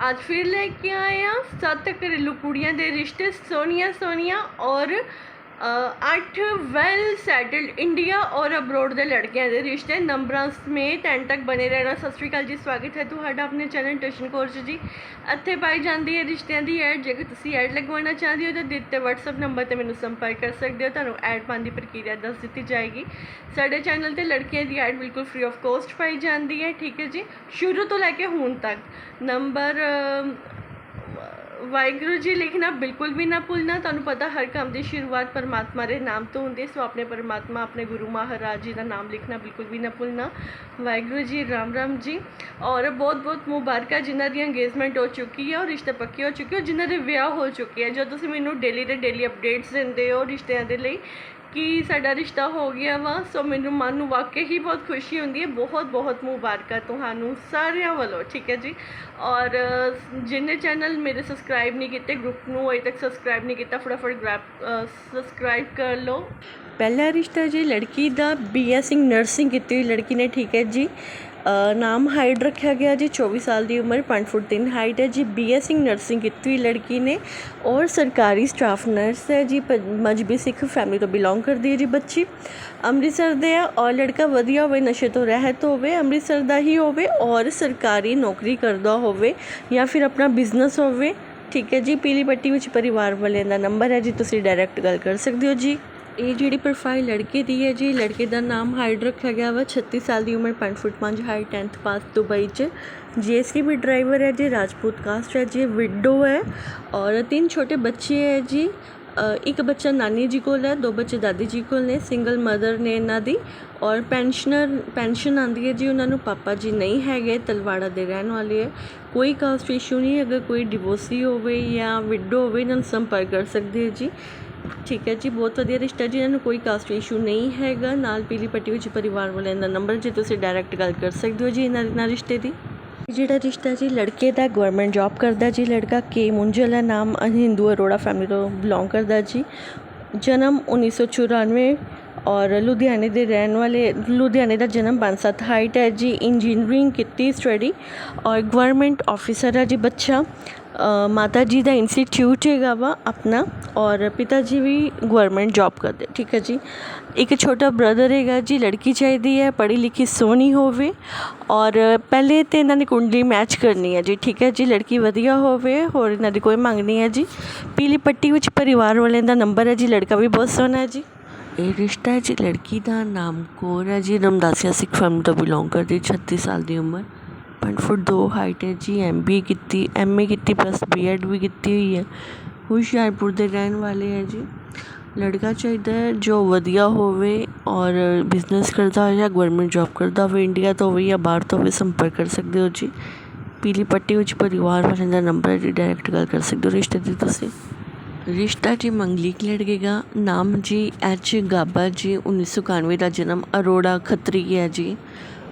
ਅੱਜ ਫਿਰ ਲੈ ਕੇ ਆਏ ਹਾਂ। ਸੱਤ ਘਰੇਲੂ ਕੁੜੀਆਂ ਦੇ ਰਿਸ਼ਤੇ ਸੋਹਣੀਆਂ ਸੋਹਣੀਆਂ ਔਰ ਅੱਠ ਵੈਲ ਸੈਟਲਡ ਇੰਡੀਆ ਔਰ ਅਬਰੋਡ ਦੇ ਲੜਕਿਆਂ ਦੇ ਰਿਸ਼ਤੇ, ਨੰਬਰਾਂ ਸਮੇਤ ਐਂਡ ਤੱਕ ਬਨੇ ਰਹਿਣਾ। ਸਤਿ ਸ਼੍ਰੀ ਅਕਾਲ ਜੀ, ਸਵਾਗਤ ਹੈ ਤੁਹਾਡਾ ਆਪਣੇ ਚੈਨਲ ਟਿਊਸ਼ਨ ਕੋਰਸ ਜੀ। ਇੱਥੇ ਪਾਈ ਜਾਂਦੀ ਹੈ ਰਿਸ਼ਤਿਆਂ ਦੀ ਐਡ ਜੇਕਰ ਤੁਸੀਂ ਐਡ ਲਗਵਾਉਣਾ ਚਾਹੁੰਦੇ ਹੋ ਤਾਂ ਦਿੱਤੇ WhatsApp ਨੰਬਰ ਤੇ ਮੈਨੂੰ ਸੰਪਰਕ ਕਰ ਸਕਦੇ ਹੋ। ਤੁਹਾਨੂੰ ਐਡ ਪਾਉਣ ਦੀ ਪ੍ਰਕਿਰਿਆ ਦੱਸ ਦਿੱਤੀ ਜਾਏਗੀ। ਸਾਡੇ ਚੈਨਲ ਤੇ ਲੜਕੀਆਂ ਦੀ ਐਡ ਬਿਲਕੁਲ ਫ੍ਰੀ ਆਫ ਕੋਸਟ ਪਾਈ ਜਾਂਦੀ ਹੈ, ਠੀਕ ਹੈ ਜੀ। ਸ਼ੁਰੂ ਤੋਂ ਲੈ ਕੇ ਹੁਣ ਤੱਕ ਨੰਬਰ ਵਾਹਿਗੁਰੂ ਜੀ ਲਿਖਣਾ ਬਿਲਕੁਲ ਵੀ ਨਾ ਭੁੱਲਣਾ। ਤੁਹਾਨੂੰ ਪਤਾ ਹਰ ਕੰਮ ਦੀ ਸ਼ੁਰੂਆਤ ਪਰਮਾਤਮਾ ਦੇ ਨਾਮ ਤੋਂ ਹੁੰਦੀ ਹੈ। ਸੋ ਆਪਣੇ ਪਰਮਾਤਮਾ, ਆਪਣੇ ਗੁਰੂ ਮਹਾਰਾਜ ਜੀ ਦਾ ਨਾਮ ਲਿਖਣਾ ਬਿਲਕੁਲ ਵੀ ਨਾ ਭੁੱਲਣਾ। ਵਾਹਿਗੁਰੂ ਜੀ, ਰਾਮ ਰਾਮ ਜੀ। ਔਰ ਬਹੁਤ ਬਹੁਤ ਮੁਬਾਰਕਾਂ, ਜਿਨ੍ਹਾਂ ਦੀ ਅੰਗੇਜਮੈਂਟ ਹੋ ਚੁੱਕੀ ਹੈ ਔਰ ਰਿਸ਼ਤੇ ਪੱਕੇ ਹੋ ਚੁੱਕੇ ਹੋ ਜਿਨ੍ਹਾਂ ਦੇ ਵਿਆਹ ਹੋ ਚੁੱਕੇ ਹੈ। ਜੋ ਤੁਸੀਂ ਮੈਨੂੰ ਡੇਲੀ ਦੇ ਡੇਲੀ ਅਪਡੇਟਸ ਦਿੰਦੇ ਹੋ ਰਿਸ਼ਤਿਆਂ ਦੇ ਲਈ ਕਿ ਸਾਡਾ ਰਿਸ਼ਤਾ ਹੋ ਗਿਆ ਵਾ, ਸੋ ਮੈਨੂੰ ਮਨ ਨੂੰ ਵਾਕਈ ਹੀ ਬਹੁਤ ਖੁਸ਼ੀ ਹੁੰਦੀ ਹੈ। ਬਹੁਤ ਬਹੁਤ ਮੁਬਾਰਕਾਂ ਤੁਹਾਨੂੰ ਸਾਰਿਆਂ ਵੱਲੋਂ, ਠੀਕ ਹੈ ਜੀ? ਔਰ, ਜਿੰਨੇ ਚੈਨਲ ਮੇਰੇ ਸਬਸਕ੍ਰਾਈਬ ਨਹੀਂ ਕੀਤੇ ਗਰੁੱਪ ਨੂੰ ਅਜੇ ਤੱਕ ਸਬਸਕ੍ਰਾਈਬ ਨਹੀਂ ਕੀਤਾ, ਫਟਾਫਟ ਗ੍ਰੈਪ ਸਬਸਕ੍ਰਾਈਬ ਕਰ ਲਓ। ਪਹਿਲਾ ਰਿਸ਼ਤਾ ਜੀ ਲੜਕੀ ਦਾ ਬੀਐਸਸੀ ਨਰਸਿੰਗ ਕੀਤੀ ਹੋਈ ਲੜਕੀ ਨੇ, ਠੀਕ ਹੈ ਜੀ? ਨਾਮ ਹਾਈਡ ਰੱਖਿਆ ਗਿਆ ਜੀ 24 ਸਾਲ ਦੀ ਉਮਰ 5 ਫੁੱਟ 3 ਹਾਈਟ ਹੈ ਜੀ। ਬੀਐਸਸੀ ਨਰਸਿੰਗ ਕੀਤੀ ਹੋਈ ਲੜਕੀ ਨੇ ਔਰ ਸਰਕਾਰੀ ਸਟਾਫ ਨਰਸ ਹੈ ਜੀ। ਪ- ਮਜਬੀ ਸਿੱਖ ਫੈਮਿਲੀ ਤੋਂ ਬਿਲੋਂਗ ਕਰਦੀ ਹੈ ਜੀ ਬੱਚੀ। ਅੰਮ੍ਰਿਤਸਰ ਦੇ ਆ ਔਰ ਲੜਕਾ ਵਧੀਆ ਹੋਵੇ, ਨਸ਼ੇ ਤੋਂ ਰਹਿਤ ਹੋਵੇ, ਅੰਮ੍ਰਿਤਸਰ ਦਾ ਹੀ ਹੋਵੇ ਔਰ ਸਰਕਾਰੀ ਨੌਕਰੀ ਕਰਦਾ ਹੋਵੇ ਜਾਂ ਫਿਰ ਆਪਣਾ ਬਿਜ਼ਨਸ ਹੋਵੇ। ਠੀਕ ਹੈ ਜੀ, ਪੀਲੀ ਪੱਟੀ ਵਿੱਚ ਪਰਿਵਾਰ ਵਾਲਿਆਂ ਦਾ ਨੰਬਰ ਹੈ ਜੀ। ਤੁਸੀਂ ਡਾਇਰੈਕਟ ਗੱਲ ਕਰ ਸਕਦੇ ਹੋ ਜੀ। ਇਹ ਜਿਹੜੀ ਪ੍ਰੋਫਾਈਲ ਲੜਕੇ ਦੀ ਹੈ ਜੀ, ਲੜਕੇ ਦਾ ਨਾਮ ਹਾਈਡ ਰੱਖਿਆ ਗਿਆ ਵਾ 36 ਸਾਲ ਦੀ ਉਮਰ 5 ਫੁੱਟ 5 ਹਾਈਟ 10th ਪਾਸ ਦੁਬਈ ਚ। ਜੀਐਸਟੀਬੀ ਡਰਾਈਵਰ ਹੈ ਜੀ, ਰਾਜਪੂਤ ਕਾਸਟ ਹੈ ਜੀ ਵਿਡੋ ਹੈ ਔਰ ਤਿੰਨ ਛੋਟੇ ਬੱਚੇ ਹੈ ਜੀ। ਇੱਕ ਬੱਚਾ ਨਾਨੀ ਜੀ ਕੋਲ ਹੈ, ਦੋ ਬੱਚੇ ਦਾਦੀ ਜੀ ਕੋਲ ਨੇ ਸਿੰਗਲ ਮਦਰ ਨੇ ਇਹਨਾਂ ਦੀ ਔਰ ਪੈਨਸ਼ਨਰ ਪੈਨਸ਼ਨ ਆਂਦੀ ਹੈ ਜੀ, ਉਹਨਾਂ ਨੂੰ ਪਾਪਾ ਜੀ ਨਹੀਂ ਹੈਗੇ, ਤਲਵਾੜਾ ਦੇ ਰਹਿਣ ਵਾਲੇ ਹੈ। ਕੋਈ ਕਾਸਟ ਇਸ਼ੂ ਨਹੀਂ ਅਗਰ ਕੋਈ ਡਿਵੋਰਸੀ ਹੋਵੇ ਜਾਂ ਵਿਡੋ ਹੋਵੇ, ਇਹਨਾਂ ਨੂੰ ਸੰਪਰਕ ਕਰ ਸਕਦੇ ਹੈ ਜੀ। ਠੀਕ ਹੈ ਜੀ, ਬਹੁਤ ਵਧੀਆ ਰਿਸ਼ਤਾ ਜੀ, ਇਹਨਾਂ ਨੂੰ ਕੋਈ ਕਾਸਟ ਇਸ਼ੂ ਨਹੀਂ ਹੈਗਾ। ਨਾਲ ਪੀਲੀ ਪੱਟੀ ਵਿੱਚ ਪਰਿਵਾਰ ਵਾਲਿਆਂ ਦਾ ਨੰਬਰ ਜੇ ਤੁਸੀਂ ਡਾਇਰੈਕਟ ਗੱਲ ਕਰ ਸਕਦੇ ਹੋ ਜੀ ਇਹਨਾਂ ਦੇ ਨਾਲ ਰਿਸ਼ਤੇ ਦੀ। ਜਿਹੜਾ ਰਿਸ਼ਤਾ ਜੀ ਲੜਕੇ ਦਾ ਗਵਰਨਮੈਂਟ ਜੌਬ ਕਰਦਾ ਜੀ, ਲੜਕਾ ਕੇ ਮੁੰਜਲ ਹੈ ਨਾਮ ਹਿੰਦੂ ਅਰੋੜਾ ਫੈਮਿਲੀ ਤੋਂ ਬਿਲੋਂਗ ਕਰਦਾ ਜੀ। ਜਨਮ 1994 ਔਰ ਲੁਧਿਆਣੇ ਦੇ ਰਹਿਣ ਵਾਲੇ, ਲੁਧਿਆਣੇ ਦਾ ਜਨਮ 5-7 ਹਾਈਟ ਹੈ ਜੀ ਇੰਜੀਨੀਅਰਿੰਗ ਕੀਤੀ ਸਟੱਡੀ ਔਰ ਗਵਰਨਮੈਂਟ ਆਫਿਸਰ ਹੈ ਜੀ ਬੱਚਾ। ਮਾਤਾ ਜੀ ਦਾ ਇੰਸਟੀਚਿਊਟ ਹੈਗਾ ਵਾ ਆਪਣਾ ਔਰ ਪਿਤਾ ਜੀ ਵੀ ਗਵਰਨਮੈਂਟ ਜੋਬ ਕਰਦੇ ਠੀਕ ਹੈ ਜੀ ਇੱਕ ਛੋਟਾ ਬ੍ਰਦਰ ਹੈਗਾ ਜੀ ਲੜਕੀ ਚਾਹੀਦੀ ਹੈ ਪੜ੍ਹੀ ਲਿਖੀ ਸੋਹਣੀ ਹੋਵੇ ਔਰ ਪਹਿਲੇ ਤਾਂ ਇਹਨਾਂ ਨੇ ਕੁੰਡਲੀ ਮੈਚ ਕਰਨੀ ਹੈ ਜੀ ਠੀਕ ਹੈ ਜੀ ਲੜਕੀ ਵਧੀਆ ਹੋਵੇ ਹੋਰ ਇਹਨਾਂ ਦੀ ਕੋਈ ਮੰਗ ਨਹੀਂ ਹੈ ਜੀ ਪੀਲੀ ਪੱਟੀ ਵਿੱਚ ਪਰਿਵਾਰ ਵਾਲਿਆਂ ਦਾ ਨੰਬਰ ਹੈ ਜੀ ਲੜਕਾ ਵੀ ਬਹੁਤ ਸੋਹਣਾ ਹੈ ਜੀ ਇਹ ਰਿਸ਼ਤਾ ਹੈ ਜੀ ਲੜਕੀ ਦਾ ਨਾਮ ਕੌਰ ਹੈ ਜੀ ਰਮਦਾਸੀਆ ਸਿੱਖ ਫੈਮਿਲੀ ਤੋਂ ਬਿਲੋਂਗ ਕਰਦੀ 36 ਸਾਲ ਦੀ ਉਮਰ 5 ਫੁੱਟ ਦੋ ਹਾਈਟ ਹੈ ਜੀ ਐਮਬੀਏ ਕੀਤੀ ਐਮਏ ਕੀਤੀ ਪਲੱਸ ਬੀ ਐਡ ਵੀ ਕੀਤੀ ਹੋਈ ਹੈ। ਹੁਸ਼ਿਆਰਪੁਰ ਦੇ ਰਹਿਣ ਵਾਲੇ ਹੈ ਜੀ। ਲੜਕਾ ਚਾਹੀਦਾ ਹੈ ਜੋ ਵਧੀਆ ਹੋਵੇ ਔਰ ਬਿਜ਼ਨਸ ਕਰਦਾ ਹੋਵੇ ਜਾਂ ਗਵਰਨਮੈਂਟ ਜੋਬ ਕਰਦਾ ਹੋਵੇ ਇੰਡੀਆ ਤੋਂ ਹੋਵੇ ਜਾਂ ਬਾਹਰ ਤੋਂ ਹੋਵੇ ਸੰਪਰਕ ਕਰ ਸਕਦੇ ਹੋ ਜੀ। ਪੀਲੀ ਪੱਟੀ ਵਿੱਚ ਪਰਿਵਾਰ ਵਾਲਿਆਂ ਦਾ ਨੰਬਰ ਹੈ ਜੀ ਡਾਇਰੈਕਟ ਗੱਲ ਕਰ ਸਕਦੇ ਹੋ ਰਿਸ਼ਤੇ ਦੀ ਤੁਸੀਂ। ਰਿਸ਼ਤਾ ਜੀ ਮੰਗਲੀਕ ਲੜਕੇਗਾ ਨਾਮ ਜੀ ਐਚ ਗਾਬਾ ਜੀ 1991 ਦਾ ਜਨਮ, ਅਰੋੜਾ ਖੱਤਰੀ ਹੈ ਜੀ।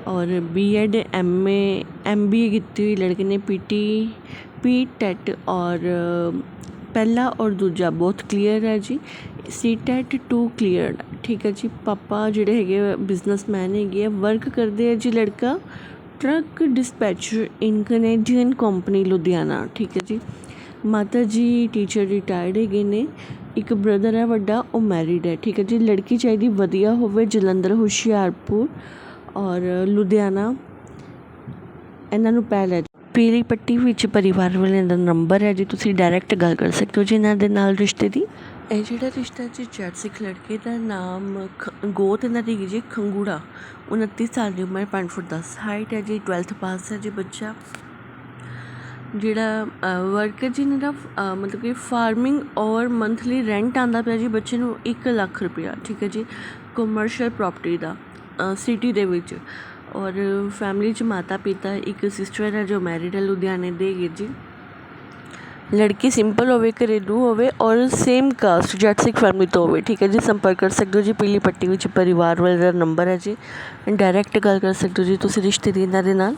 ਔਰ ਬੀਐਡ ਐਮਏ ਐਮਬੀਏ ਕੀਤੀ ਹੋਈ ਲੜਕੇ ਨੇ ਪੀਟੀ ਪੀ ਟੈਟ ਔਰ ਪਹਿਲਾ ਔਰ ਦੂਜਾ ਬਹੁਤ ਕਲੀਅਰ ਹੈ ਜੀ। ਸੀ ਟੈਟ ਟੂ ਕਲੀਅਰਡ ਠੀਕ ਹੈ ਜੀ, ਪਾਪਾ ਜਿਹੜੇ ਹੈਗੇ ਬਿਜ਼ਨਸਮੈਨ ਹੈਗੇ ਆ ਵਰਕ ਕਰਦੇ ਆ ਜੀ ਲੜਕਾ। Truck dispatcher in Canadian company Ludhiana ਠੀਕ ਹੈ ਜੀ। ਮਾਤਾ ਜੀ ਟੀਚਰ ਰਿਟਾਇਰਡ ਹੈਗੇ ਨੇ। ਇੱਕ ਬ੍ਰਦਰ ਹੈ, ਵੱਡਾ, ਉਹ ਮੈਰਿਡ ਹੈ। ਠੀਕ ਹੈ ਜੀ, ਲੜਕੀ ਚਾਹੀਦੀ ਵਧੀਆ ਹੋਵੇ, ਜਲੰਧਰ, ਹੁਸ਼ਿਆਰਪੁਰ। ਔਰ ਲੁਧਿਆਣਾ, ਇਹਨਾਂ ਨੂੰ ਪਹਿਲ ਹੈ ਪੀਲੀ ਪੱਟੀ ਵਿੱਚ ਪਰਿਵਾਰ ਵਾਲਿਆਂ ਦਾ ਨੰਬਰ ਹੈ ਜੀ, ਤੁਸੀਂ ਡਾਇਰੈਕਟ ਗੱਲ ਕਰ ਸਕਦੇ ਹੋ ਜੀ ਇਹਨਾਂ ਦੇ ਨਾਲ ਰਿਸ਼ਤੇ ਦੀ। ਇਹ ਜਿਹੜਾ ਰਿਸ਼ਤਾ ਜੀ ਜੱਟ ਸਿੱਖ ਲੜਕੇ ਦਾ ਨਾਮ ਖ- ਗੋਤ ਇਹਨਾਂ ਦੀ ਹੈਗੀ ਜੀ, ਖੰਗੂੜਾ। 29 ਸਾਲ ਦੀ ਉਮਰ 5 ਫੁੱਟ 10 ਹਾਈਟ ਹੈ ਜੀ 12th ਪਾਸ ਹੈ ਜੀ ਬੱਚਾ। ਜਿਹੜਾ ਵਰਕਰ ਜੀ ਇਹਨਾਂ ਦਾ ਮਤਲਬ ਕਿ ਫਾਰਮਿੰਗ ਔਰ ਮੰਥਲੀ ਰੈਂਟ ਆਂਦਾ ਪਿਆ ਜੀ, ਬੱਚੇ ਨੂੰ 1 ਲੱਖ ਰੁਪਇਆ, ਠੀਕ ਹੈ ਜੀ ਕਮਰਸ਼ੀਅਲ ਪ੍ਰਾਪਰਟੀ ਦਾ। ਸਿਟੀ ਦੇ ਵਿੱਚ। ਔਰ ਫੈਮਿਲੀ 'ਚ ਮਾਤਾ ਪਿਤਾ, ਇੱਕ ਸਿਸਟਰ ਹੈ ਜੋ ਮੈਰਿਡ ਹੈ ਲੁਧਿਆਣੇ ਦੇ ਹੈਗੇ ਜੀ। ਲੜਕੀ ਸਿੰਪਲ ਹੋਵੇ, ਘਰੇਲੂ ਹੋਵੇ ਔਰ ਸੇਮ ਕਾਸਟ ਜੱਟ ਸਿੱਖ ਫੈਮਿਲੀ ਤੋਂ ਹੋਵੇ, ਠੀਕ ਹੈ ਜੀ, ਸੰਪਰਕ ਕਰ ਸਕਦੇ ਹੋ ਜੀ, ਪੀਲੀ ਪੱਟੀ ਵਿੱਚ ਪਰਿਵਾਰ ਵਾਲੇ ਦਾ ਨੰਬਰ ਹੈ ਜੀ। ਡਾਇਰੈਕਟ ਗੱਲ ਕਰ ਸਕਦੇ ਹੋ ਜੀ, ਤੁਸੀਂ ਰਿਸ਼ਤੇ ਇਹਨਾਂ ਦੇ ਨਾਲ।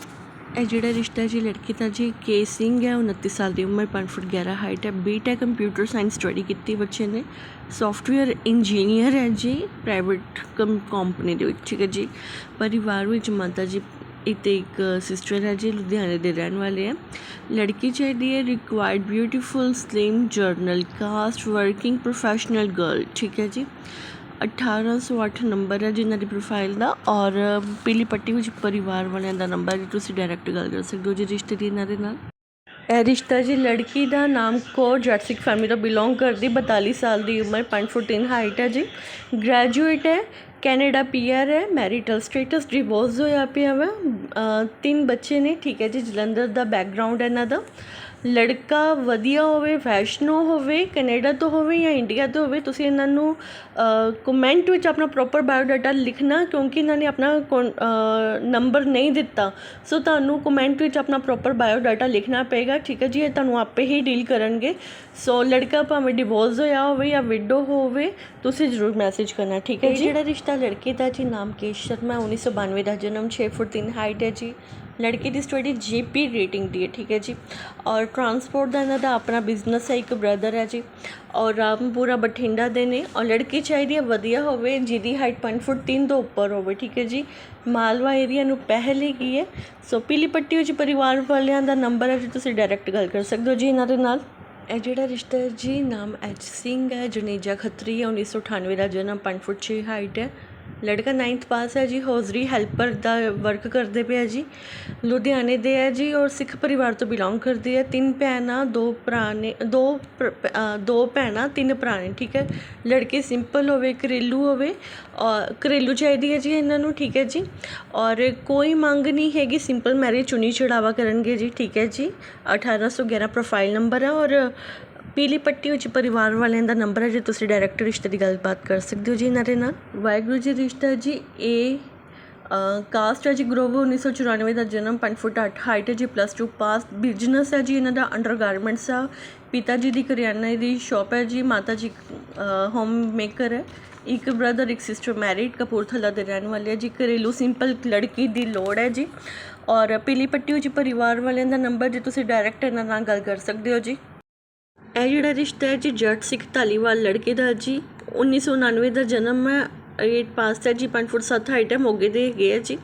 ਇਹ ਜਿਹੜਾ ਰਿਸ਼ਤਾ ਜੀ, ਲੜਕੀ ਦਾ ਜੀ, ਕੇ ਸਿੰਘ ਹੈ 29 ਸਾਲ ਦੀ ਉਮਰ 5 ਫੁੱਟ 11 ਹਾਈਟ ਹੈ ਬੀਟੈਕ ਕੰਪਿਊਟਰ ਸਾਇੰਸ ਸਟੱਡੀ ਕੀਤੀ ਬੱਚੇ ਨੇ। ਸੌਫਟਵੇਅਰ ਇੰਜੀਨੀਅਰ ਹੈ ਜੀ ਪ੍ਰਾਈਵੇਟ ਕੰਪਨੀ ਦੇ ਵਿੱਚ ਠੀਕ ਹੈ ਜੀ। ਪਰਿਵਾਰ ਵਿੱਚ ਮਾਤਾ ਜੀ ਇਹ ਤੇ ਇੱਕ ਸਿਸਟਰ ਹੈ ਜੀ, ਲੁਧਿਆਣੇ ਦੇ ਰਹਿਣ ਵਾਲੇ ਹੈ। ਲੜਕੀ ਚਾਹੀਦੀ ਹੈ required beautiful slim general caste working professional girl ਠੀਕ ਹੈ ਜੀ। 1808 ਨੰਬਰ ਹੈ ਜੀ ਇਹਨਾਂ ਦੀ ਪ੍ਰੋਫਾਈਲ ਦਾ ਔਰ ਪੀਲੀ ਪੱਟੀ ਵਿੱਚ ਪਰਿਵਾਰ ਵਾਲਿਆਂ ਦਾ ਨੰਬਰ ਜੀ ਤੁਸੀਂ ਡਾਇਰੈਕਟ ਗੱਲ ਕਰ ਸਕਦੇ ਹੋ ਜੀ ਰਿਸ਼ਤੇ ਦੀ ਇਹਨਾਂ ਦੇ ਨਾਲ। ਇਹ ਰਿਸ਼ਤਾ ਜੀ ਲੜਕੀ ਦਾ ਨਾਮ ਕੌਰ ਜੱਟ ਫੈਮਿਲੀ ਤੋਂ ਬਿਲੋਂਗ ਕਰਦੀ 42 ਸਾਲ ਦੀ ਉਮਰ 5 ਫੁੱਟ 3 ਹਾਈਟ ਹੈ ਜੀ। ਗ੍ਰੈਜੂਏਟ ਹੈ ਕੈਨੇਡਾ ਪੀਆਰ ਹੈ ਮੈਰਿਟਲ ਸਟੇਟਸ ਡਿਵੋਰਸ ਹੋਇਆ ਪਿਆ ਵਾ। ਤਿੰਨ ਬੱਚੇ ਨੇ, ਠੀਕ ਹੈ ਜੀ, ਜਲੰਧਰ ਦਾ ਬੈਕਗ੍ਰਾਉਂਡ ਹੈ ਇਹਨਾਂ ਦਾ। ਲੜਕਾ ਵਧੀਆ ਹੋਵੇ ਵੈਸ਼ਨੋ ਹੋਵੇ ਕੈਨੇਡਾ ਤੋਂ ਹੋਵੇ ਜਾਂ ਇੰਡੀਆ ਤੋਂ ਹੋਵੇ ਤੁਸੀਂ ਇਹਨਾਂ ਨੂੰ ਕਮੈਂਟ ਵਿੱਚ ਆਪਣਾ ਪ੍ਰੋਪਰ ਬਾਇਓਡਾਟਾ ਲਿਖਣਾ ਕਿਉਂਕਿ ਇਹਨਾਂ ਨੇ ਆਪਣਾ ਨੰਬਰ ਨਹੀਂ ਦਿੱਤਾ। ਸੋ ਤੁਹਾਨੂੰ ਕਮੈਂਟ ਵਿੱਚ ਆਪਣਾ ਪ੍ਰੋਪਰ ਬਾਇਓਡਾਟਾ ਲਿਖਣਾ ਪਏਗਾ। ਠੀਕ ਹੈ ਜੀ ਇਹ ਤੁਹਾਨੂੰ ਆਪੇ ਹੀ ਡੀਲ ਕਰਨਗੇ। ਸੋ ਲੜਕਾ ਭਾਵੇਂ ਡਿਵੋਰਸ ਹੋਇਆ ਹੋਵੇ ਜਾਂ ਵਿਡੋ ਹੋਵੇ ਤੁਸੀਂ ਜ਼ਰੂਰ ਮੈਸੇਜ ਕਰਨਾ। ਠੀਕ ਹੈ ਜੀ? ਜਿਹੜਾ ਰਿਸ਼ਤਾ ਲੜਕੇ ਦਾ ਜੀ ਨਾਮ ਕੇਸ਼ ਸ਼ਰਮਾ 1992 ਦਾ ਜਨਮ 6 ਫੁੱਟ 3 ਹਾਈਟ ਹੈ ਜੀ। ਲੜਕੀ ਦੀ ਸਟੱਡੀ ਜੀਪੀ ਰੇਟਿੰਗ ਦੀ ਹੈ, ਠੀਕ ਹੈ ਜੀ। ਔਰ ਟਰਾਂਸਪੋਰਟ ਦਾ ਇਹਨਾਂ ਦਾ ਆਪਣਾ ਬਿਜ਼ਨਸ ਹੈ, ਇੱਕ ਬ੍ਰਦਰ ਹੈ ਜੀ। ਔਰ ਰਾਮਪੁਰਾ ਬਠਿੰਡਾ ਦੇ ਨੇ। ਔਰ ਲੜਕੀ ਚਾਹੀਦੀ ਹੈ ਵਧੀਆ ਹੋਵੇ, ਜਿਹਦੀ ਹਾਈਟ 5 ਫੁੱਟ 3 ਤੋਂ ਉੱਪਰ ਹੋਵੇ, ਠੀਕ ਹੈ ਜੀ। ਮਾਲਵਾ ਏਰੀਆ ਨੂੰ ਪਹਿਲੇ ਕੀ ਹੈ। ਸੋ ਪੀਲੀ ਪੱਟੀ ਵਿੱਚ ਪਰਿਵਾਰ ਵਾਲਿਆਂ ਦਾ ਨੰਬਰ ਹੈ ਜੀ, ਤੁਸੀਂ ਡਾਇਰੈਕਟ ਗੱਲ ਕਰ ਸਕਦੇ ਹੋ ਜੀ ਇਹਨਾਂ ਦੇ ਨਾਲ। ਇਹ ਜਿਹੜਾ ਰਿਸ਼ਤਾ ਜੀ, ਨਾਮ ਐਚ ਸਿੰਘ ਹੈ, ਜੁਨੇਜਾ ਖੱਤਰੀ ਹੈ 1998 ਦਾ ਜਨਮ 5 ਫੁੱਟ 6 ਹਾਈਟ ਹੈ। ਲੜਕਾ 9th ਪਾਸ ਹੈ ਜੀ, ਹੌਜ਼ਰੀ ਹੈਲਪਰ ਦਾ ਵਰਕ ਕਰਦੇ ਪਏ ਆ ਜੀ। ਲੁਧਿਆਣੇ ਦੇ ਹੈ ਜੀ ਔਰ ਸਿੱਖ ਪਰਿਵਾਰ ਤੋਂ ਬਿਲੋਂਗ ਕਰਦੇ ਹੈ। ਤਿੰਨ ਭੈਣਾਂ, ਦੋ ਭਰਾ ਨੇ ਦੋ ਦੋ ਭੈਣਾਂ, ਤਿੰਨ ਭਰਾ ਨੇ ਠੀਕ ਹੈ। ਲੜਕੇ ਸਿੰਪਲ ਹੋਵੇ, ਘਰੇਲੂ ਹੋਵੇ ਔਰ ਘਰੇਲੂ ਚਾਹੀਦੀ ਹੈ ਜੀ ਇਹਨਾਂ ਨੂੰ, ਠੀਕ ਹੈ ਜੀ। ਔਰ ਕੋਈ ਮੰਗ ਨਹੀਂ ਹੈਗੀ ਸਿੰਪਲ ਮੈਰਿਜ ਚੁਣੀ ਚੜਾਵਾ ਕਰਨਗੇ ਜੀ, ਠੀਕ ਹੈ ਜੀ। 1811 ਪ੍ਰੋਫਾਈਲ ਨੰਬਰ ਹੈ ਔਰ ਪੀਲੀ ਪੱਟੀ ਵਿੱਚ ਪਰਿਵਾਰ ਵਾਲਿਆਂ ਦਾ ਨੰਬਰ ਹੈ, ਜੇ ਤੁਸੀਂ ਡਾਇਰੈਕਟ ਰਿਸ਼ਤੇ ਦੀ ਗੱਲਬਾਤ ਕਰ ਸਕਦੇ ਹੋ ਜੀ ਇਹਨਾਂ ਦੇ ਨਾਲ। ਵਾਹਿਗੁਰੂ ਜੀ, ਰਿਸ਼ਤਾ ਜੀ ਇਹ ਕਾਸਟ ਹੈ ਜੀ ਗਰੋਵਰ 1994 ਦਾ ਜਨਮ 5 ਫੁੱਟ 8 ਹਾਈਟ ਹੈ ਜੀ ਪਲੱਸ 2 ਪਾਸ ਬਿਜ਼ਨਸ ਹੈ ਜੀ, ਇਹਨਾਂ ਦਾ ਅੰਡਰਗਾਰਮੈਂਟਸ ਆ। ਪਿਤਾ ਜੀ ਦੀ ਕਰਿਆਨਾ ਦੀ ਸ਼ਾਪ ਹੈ ਜੀ, ਮਾਤਾ ਜੀ ਹੋਮ ਮੇਕਰ ਹੈ। ਇੱਕ ਬ੍ਰਦਰ ਇੱਕ ਸਿਸਟਰ ਮੈਰਿਡ ਕਪੂਰਥਲਾ ਦੇ ਰਹਿਣ ਵਾਲੇ ਹੈ ਜੀ, ਘਰੇਲੂ ਸਿੰਪਲ ਲੜਕੀ ਦੀ ਲੋੜ ਹੈ ਜੀ। ਔਰ ਪੀਲੀ ਪੱਟੀ ਵਿੱਚ ਪਰਿਵਾਰ ਵਾਲਿਆਂ ਦਾ ਨੰਬਰ, ਜੇ ਤੁਸੀਂ ਡਾਇਰੈਕਟ ਇਹਨਾਂ ਨਾਲ ਗੱਲ ਕਰ ਸਕਦੇ ਹੋ ਜੀ। ਇਹ ਜਿਹੜਾ ਰਿਸ਼ਤਾ ਹੈ ਜੀ ਜੱਟ ਸਿੱਖ ਧਾਲੀਵਾਲ ਲੜਕੇ ਦਾ ਜੀ 1999 ਦਾ ਜਨਮ ਹੈ 8 ਪਾਸ ਹੈ ਜੀ 5 ਫੁੱਟ 7 ਹਾਈਟ ਹੈ, ਮੋਗੇ ਦੇ ਹੈਗੇ ਹੈ ਜੀ।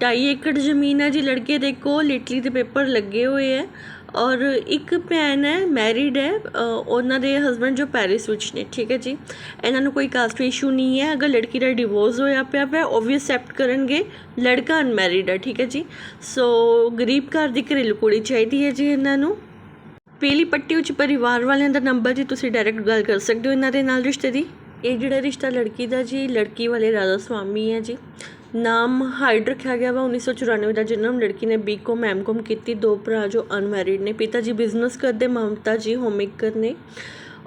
2.5 ਏਕੜ ਜ਼ਮੀਨ ਹੈ ਜੀ ਲੜਕੇ ਦੇ ਕੋਲ ਇਟਲੀ ਦੇ ਪੇਪਰ ਲੱਗੇ ਹੋਏ ਹੈ ਔਰ ਇੱਕ ਭੈਣ ਹੈ ਮੈਰਿਡ ਹੈ ਉਹਨਾਂ ਦੇ ਹਸਬੰਡ ਜੋ ਪੈਰਿਸ ਵਿੱਚ ਨੇ, ਠੀਕ ਹੈ ਜੀ। ਇਹਨਾਂ ਨੂੰ ਕੋਈ ਕਾਸਟ ਇਸ਼ੂ ਨਹੀਂ ਹੈ, ਅਗਰ ਲੜਕੀ ਦਾ ਡਿਵੋਰਸ ਹੋਇਆ ਪਿਆ ਪਿਆ, ਉਹ ਵੀ ਅਸੈਪਟ ਕਰਨਗੇ, ਲੜਕਾ ਅਨਮੈਰਿਡ ਹੈ, ਠੀਕ ਹੈ ਜੀ। ਸੋ ਗਰੀਬ ਘਰ ਦੀ ਘਰੇਲੂ ਕੁੜੀ ਚਾਹੀਦੀ ਹੈ ਜੀ ਇਹਨਾਂ ਨੂੰ। ਪੀਲੀ ਪੱਟੀ ਉੱਚ ਪਰਿਵਾਰ ਵਾਲਿਆਂ ਦਾ ਨੰਬਰ ਜੀ ਤੁਸੀਂ ਡਾਇਰੈਕਟ ਗੱਲ ਕਰ ਸਕਦੇ ਹੋ ਇਹਨਾਂ ਦੇ ਨਾਲ ਰਿਸ਼ਤੇ ਦੀ। ਇਹ ਜਿਹੜਾ ਰਿਸ਼ਤਾ ਲੜਕੀ ਦਾ ਜੀ, ਲੜਕੀ ਵਾਲੇ ਰਾਧਾ ਸਵਾਮੀ ਹੈ ਜੀ। ਨਾਮ ਹਾਈਡ ਰੱਖਿਆ ਗਿਆ ਵਾ 1994 ਦਾ ਜਨਮ। ਲੜਕੀ ਨੇ ਬੀਕਾਮ ਐਮਕਾਮ ਕੀਤੀ। ਦੋ ਭਰਾ ਜੋ ਅਨਮੈਰਿਡ ਨੇ। ਪਿਤਾ ਜੀ ਬਿਜ਼ਨਸ ਕਰਦੇ, ਮਮਤਾ ਜੀ ਹੋਮਮੇਕਰ ਨੇ।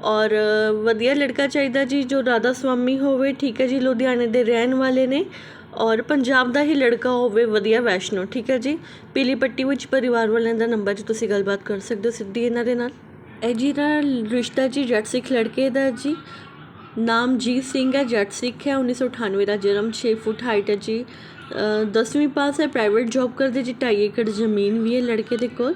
ਔਰ ਵਧੀਆ ਲੜਕਾ ਚਾਹੀਦਾ ਜੀ, ਜੋ ਰਾਧਾ ਸਵਾਮੀ ਹੋਵੇ। ਠੀਕ ਹੈ ਜੀ, ਲੁਧਿਆਣੇ ਦੇ ਰਹਿਣ ਵਾਲੇ ਨੇ। ਔਰ ਪੰਜਾਬ ਦਾ ਹੀ ਲੜਕਾ ਹੋਵੇ, ਵਧੀਆ ਵੈਸ਼ਨੋ, ਠੀਕ ਹੈ ਜੀ? ਪੀਲੀ ਪੱਟੀ ਵਿੱਚ ਪਰਿਵਾਰ ਵਾਲਿਆਂ ਦਾ ਨੰਬਰ ਜੀ ਤੁਸੀਂ ਗੱਲਬਾਤ ਕਰ ਸਕਦੇ ਹੋ ਸਿੱਧੀ ਇਹਨਾਂ ਦੇ ਨਾਲ। ਇਹ ਜੀ ਦਾ ਰਿਸ਼ਤਾ ਜੀ ਜੱਟ ਸਿੱਖ ਲੜਕੇ ਦਾ ਜੀ। ਨਾਮ ਜੀਤ ਸਿੰਘ ਹੈ, ਜੱਟ ਸਿੱਖ ਹੈ 1998 ਦਾ ਜਨਮ 6 ਫੁੱਟ ਹਾਈਟ ਹੈ ਜੀ। 10ਵੀਂ ਪਾਸ ਹੈ ਪ੍ਰਾਈਵੇਟ ਜੌਬ ਕਰਦੇ ਜੀ 2.5 ਏਕੜ ਜ਼ਮੀਨ ਵੀ ਹੈ ਲੜਕੇ ਦੇ ਕੋਲ।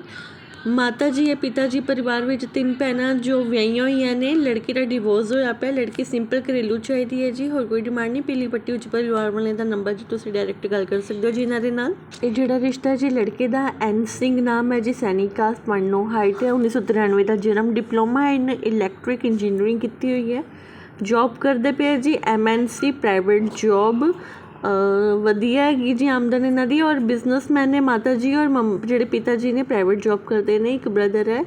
ਮਾਤਾ ਜੀ ਹੈ ਪਿਤਾ ਜੀ ਪਰਿਵਾਰ ਵਿੱਚ ਤਿੰਨ ਭੈਣਾਂ ਜੋ ਵਿਆਹੀਆਂ ਹੋਈਆਂ ਨੇ। ਲੜਕੀ ਦਾ ਡਿਵੋਰਸ ਹੋਇਆ ਪਿਆ। ਲੜਕੀ ਸਿੰਪਲ ਘਰੇਲੂ ਚਾਹੀਦੀ ਹੈ ਜੀ। ਹੋਰ ਕੋਈ ਡਿਮਾਂਡ ਨਹੀਂ। ਪੀਲੀ ਪੱਟੀ ਉੱਚ ਪਰਿਵਾਰ ਵਾਲਿਆਂ ਦਾ ਨੰਬਰ ਜੀ ਤੁਸੀਂ ਡਾਇਰੈਕਟ ਗੱਲ ਕਰ ਸਕਦੇ ਹੋ ਜੀ ਇਹਨਾਂ ਦੇ ਨਾਲ। ਇਹ ਜਿਹੜਾ ਰਿਸ਼ਤਾ ਜੀ ਲੜਕੇ ਦਾ ਐਨ ਸਿੰਘ ਨਾਮ ਹੈ ਜੀ, ਸੈਨਿਕ ਕਾਸਟ ਮੰਨੋ ਹਾਈਟ ਹੈ। 1993 ਦਾ ਜਨਮ ਡਿਪਲੋਮਾ ਇਨ ਇਲੈਕਟ੍ਰਿਕ ਇੰਜੀਨੀਅਰਿੰਗ ਕੀਤੀ ਹੋਈ ਹੈ। ਜੌਬ ਕਰਦੇ ਪਏ ਜੀ ਐਮਐਨਸੀ ਪ੍ਰਾਈਵੇਟ ਜੌਬ ਵਧੀਆ ਹੈਗੀ ਜੀ ਆਮਦਨ ਇਹਨਾਂ ਦੀ ਔਰ ਬਿਜ਼ਨਸਮੈਨ ਨੇ ਮਾਤਾ ਜੀ ਔਰ ਮੰਮ, ਜਿਹੜੇ ਪਿਤਾ ਜੀ ਨੇ ਪ੍ਰਾਈਵੇਟ ਜੋਬ ਕਰਦੇ ਨੇ, ਇੱਕ ਬ੍ਰਦਰ ਹੈ,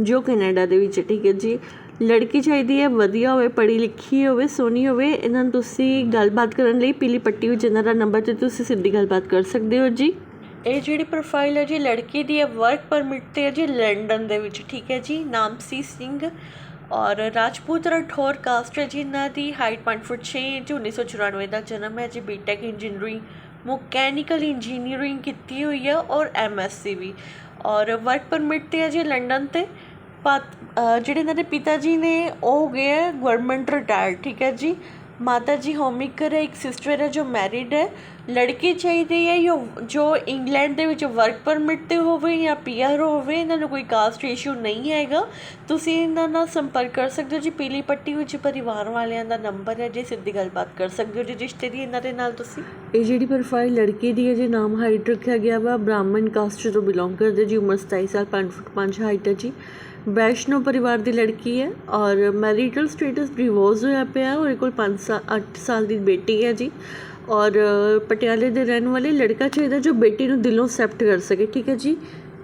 ਜੋ ਕੈਨੇਡਾ ਦੇ ਵਿੱਚ ਠੀਕ ਹੈ ਜੀ। ਲੜਕੀ ਚਾਹੀਦੀ ਹੈ, ਵਧੀਆ ਹੋਵੇ, ਪੜ੍ਹੀ ਲਿਖੀ ਹੋਵੇ, ਸੋਹਣੀ ਹੋਵੇ, ਇਹਨਾਂ ਨੂੰ ਤੁਸੀਂ ਗੱਲਬਾਤ ਕਰਨ ਲਈ ਪੀਲੀ ਪੱਟੀ ਵਿੱਚ ਇਹਨਾਂ ਦਾ ਨੰਬਰ ਤੇ ਤੁਸੀਂ ਸਿੱਧੀ ਗੱਲਬਾਤ ਕਰ ਸਕਦੇ ਹੋ ਜੀ। ਇਹ ਜਿਹੜੀ ਪ੍ਰੋਫਾਈਲ ਹੈ ਜੀ, ਲੜਕੀ ਦੀ ਹੈ ਵਰਕ ਪਰਮਿਟ ਤੇ ਹੈ ਜੀ ਲੰਡਨ ਦੇ ਵਿੱਚ, ਠੀਕ ਹੈ ਜੀ। ਨਾਮ ਸੀ ਸਿੰਘ। ਔਰ ਰਾਜਪੂਤ ਰਾਠੌਰ ਕਾਸਟ ਹੈ ਜੀ, ਇਹਨਾਂ ਦੀ ਹਾਈਟ 5 ਫੁੱਟ 6 ਇੰਚ 1994 ਦਾ ਜਨਮ ਹੈ। ਜੀ ਬੀਟੈਕ ਇੰਜੀਨੀਅਰਿੰਗ ਮਕੈਨੀਕਲ ਇੰਜੀਨੀਅਰਿੰਗ ਕੀਤੀ ਹੋਈ ਹੈ ਔਰ ਐਮਐਸਸੀ ਵੀ। ਔਰ ਵਰਕ ਪਰਮਿਟ ਤੇ ਹੈ ਜੀ ਲੰਡਨ ਤੇ, ਪਤ- ਜਿਹੜੇ ਇਹਨਾਂ ਦੇ ਪਿਤਾ ਜੀ ਨੇ, ਉਹ ਹੋ ਗਏ ਹੈ ਗਵਰਨਮੈਂਟ ਰਿਟਾਇਰ ਠੀਕ ਹੈ ਜੀ। ਮਾਤਾ ਜੀ ਹੋਮਿਕਰ ਹੈ, ਇੱਕ ਸਿਸਟਰ ਹੈ ਜੋ ਮੈਰਿਡ ਹੈ। ਲੜਕੀ ਚਾਹੀਦੀ ਹੈ ਜੋ ਜੋ ਇੰਗਲੈਂਡ ਦੇ ਵਿੱਚ ਵਰਕ ਪਰਮਿਟ ਤੇ ਹੋਵੇ ਜਾਂ ਪੀਆਰ ਹੋਵੇ, ਇਹਨਾਂ ਨੂੰ ਕੋਈ ਕਾਸਟ ਇਸ਼ੂ ਨਹੀਂ ਹੈਗਾ। ਤੁਸੀਂ ਇਹਨਾਂ ਨਾਲ ਸੰਪਰਕ ਕਰ ਸਕਦੇ ਹੋ ਜੀ। ਪੀਲੀ ਪੱਟੀ ਵਿੱਚ ਪਰਿਵਾਰ ਵਾਲਿਆਂ ਦਾ ਨੰਬਰ ਹੈ ਜੀ। ਸਿੱਧੀ ਗੱਲਬਾਤ ਕਰ ਸਕਦੇ ਹੋ ਜੀ। ਰਿਸ਼ਤੇ ਦੀ ਇਹਨਾਂ ਦੇ ਨਾਲ ਤੁਸੀਂ? ਇਹ ਜਿਹੜੀ ਪ੍ਰੋਫਾਈਲ ਲੜਕੀ ਦੀ ਹੈ ਜੀ ਨਾਮ ਹਾਈਟ ਰੱਖਿਆ ਗਿਆ ਵਾ, ਬ੍ਰਾਹਮਣ ਕਾਸਟ ਤੋਂ ਬਿਲੋਂਗ ਕਰਦੇ ਜੀ ਉਮਰ 27 ਸਾਲ 5 ਫੁੱਟ 5 ਹਾਈਟ ਹੈ ਜੀ। ਵੈਸ਼ਨੋ ਪਰਿਵਾਰ ਦੀ ਲੜਕੀ ਹੈ ਔਰ ਮੈਰਿਟਲ ਸਟੇਟਸ ਡਿਵੋਰਸ ਹੋਇਆ ਪਿਆ ਉਹਦੇ ਕੋਲ 5 ਸਾਲ 8 ਸਾਲ ਦੀ ਬੇਟੀ ਹੈ ਜੀ। ਔਰ ਪਟਿਆਲੇ ਦੇ ਰਹਿਣ ਵਾਲੇ ਲੜਕਾ ਚਾਹੀਦਾ ਜੋ ਬੇਟੀ ਨੂੰ ਦਿਲੋਂ ਅਕਸੈਪਟ ਕਰ ਸਕੇ, ਠੀਕ ਹੈ ਜੀ?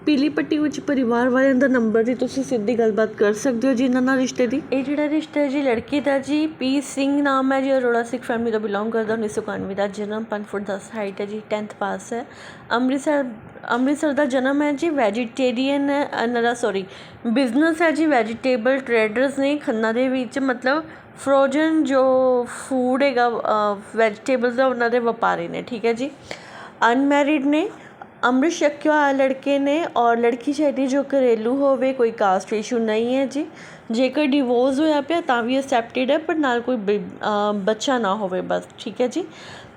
ਪੀਲੀ ਪੱਟੀ ਵਿੱਚ ਪਰਿਵਾਰ ਵਾਲਿਆਂ ਦਾ ਨੰਬਰ ਜੀ ਤੁਸੀਂ ਸਿੱਧੀ ਗੱਲਬਾਤ ਕਰ ਸਕਦੇ ਹੋ ਜੀ ਇਹਨਾਂ ਨਾਲ ਰਿਸ਼ਤੇ ਦੀ। ਇਹ ਜਿਹੜਾ ਰਿਸ਼ਤਾ ਹੈ ਜੀ, ਲੜਕੀ ਦਾ ਜੀ, ਪੀ ਸਿੰਘ ਨਾਮ ਹੈ ਜੀ ਅਰੋੜਾ ਸਿੱਖ ਫੈਮਿਲੀ ਤੋਂ ਬਿਲੋਂਗ ਕਰਦਾ 1991 ਦਾ ਜਨਮ 5 ਫੁੱਟ 10 ਹਾਈਟ ਹੈ ਜੀ 10th ਪਾਸ ਹੈ। ਅੰਮ੍ਰਿਤਸਰ ਅੰਮ੍ਰਿਤਸਰ ਦਾ ਜਨਮ ਹੈ ਜੀ ਵੈਜੀਟੇਰੀਅਨ ਹੈ ਇਹਨਾਂ ਸੌਰੀ ਬਿਜ਼ਨਸ ਹੈ ਜੀ ਵੈਜੀਟੇਬਲ ਟ੍ਰੇਡਰਸ ਨੇ ਖੰਨਾ ਦੇ ਵਿੱਚ ਮਤਲਬ ਫਰੋਜ਼ਨ ਜੋ ਫੂਡ ਹੈਗਾ ਵੈਜੀਟੇਬਲਸ ਦਾ ਉਹਨਾਂ ਦੇ ਵਪਾਰੀ ਨੇ, ਠੀਕ ਹੈ ਜੀ। ਅਨਮੈਰਿਡ ਨੇ, ਅੰਮ੍ਰਿਤ ਛਕਿਆ ਹੋਇਆ ਲੜਕੇ ਨੇ ਔਰ ਲੜਕੀ ਚਾਹੀਦੀ ਜੋ ਘਰੇਲੂ ਹੋਵੇ, ਕੋਈ ਕਾਸਟ ਇਸ਼ੂ ਨਹੀਂ ਹੈ ਜੀ। ਜੇਕਰ ਡਿਵੋਰਸ ਹੋਇਆ ਪਿਆ, ਤਾਂ ਵੀ ਅਸੈਪਟਡ ਹੈ, ਪਰ ਨਾਲ ਕੋਈ ਬ- ਬੱਚਾ ਨਾ ਹੋਵੇ ਬਸ, ਠੀਕ ਹੈ ਜੀ।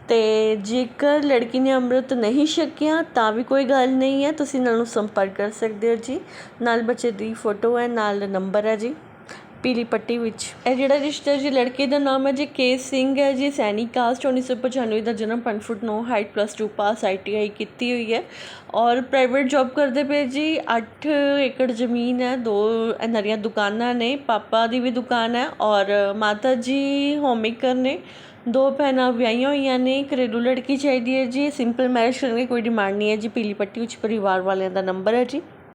ਤੇ ਜੇਕਰ ਲੜਕੀ ਨੇ ਅੰਮ੍ਰਿਤ ਨਹੀਂ ਛਕਿਆ, ਤਾਂ ਵੀ ਕੋਈ ਗੱਲ ਨਹੀਂ ਹੈ, ਤੁਸੀਂ ਨਾਲ ਨੂੰ ਸੰਪਰਕ ਕਰ ਸਕਦੇ ਹੋ ਜੀ। ਨਾਲ ਬੱਚੇ ਦੀ ਫੋਟੋ ਹੈ, ਨਾਲ ਨੰਬਰ ਹੈ ਜੀ। ਪੀਲੀ ਪੱਟੀ ਵਿੱਚ। ਇਹ ਜਿਹੜਾ ਰਿਸ਼ਤਾ ਜੀ, ਲੜਕੇ ਦਾ ਨਾਮ ਹੈ ਜੀ ਕੇ ਸਿੰਘ ਹੈ ਜੀ, ਸੈਨੀ ਕਾਸਟ 1995 ਦਾ ਜਨਮ 5 foot 9 height plus 2 pass ITI ਕੀਤੀ ਹੋਈ ਹੈ। ਔਰ ਪ੍ਰਾਈਵੇਟ ਜੌਬ ਕਰਦੇ ਪਏ ਜੀ 8 ਏਕੜ ਜ਼ਮੀਨ ਹੈ, ਦੋ ਇਹਨਾਂ ਦੀਆਂ ਦੁਕਾਨਾਂ ਨੇ, ਪਾਪਾ ਦੀ ਵੀ ਦੁਕਾਨ ਹੈ ਔਰ ਮਾਤਾ ਜੀ ਹੋਮਮੇਕਰ ਨੇ। ਦੋ ਭੈਣਾਂ ਵਿਆਹੀਆਂ ਹੋਈਆਂ ਨੇ ਘਰੇਲੂ ਲੜਕੀ ਚਾਹੀਦੀ ਹੈ ਜੀ ਸਿੰਪਲ ਮੈਰਿਜ ਕਰਨ ਦੀ ਕੋਈ ਡਿਮਾਂਡ ਨਹੀਂ ਹੈ ਜੀ, ਪੀਲੀ ਪੱਟੀ ਵਿੱਚ ਪਰਿਵਾਰ ਵਾਲਿਆਂ ਦਾ ਨੰਬਰ ਹੈ ਜੀ।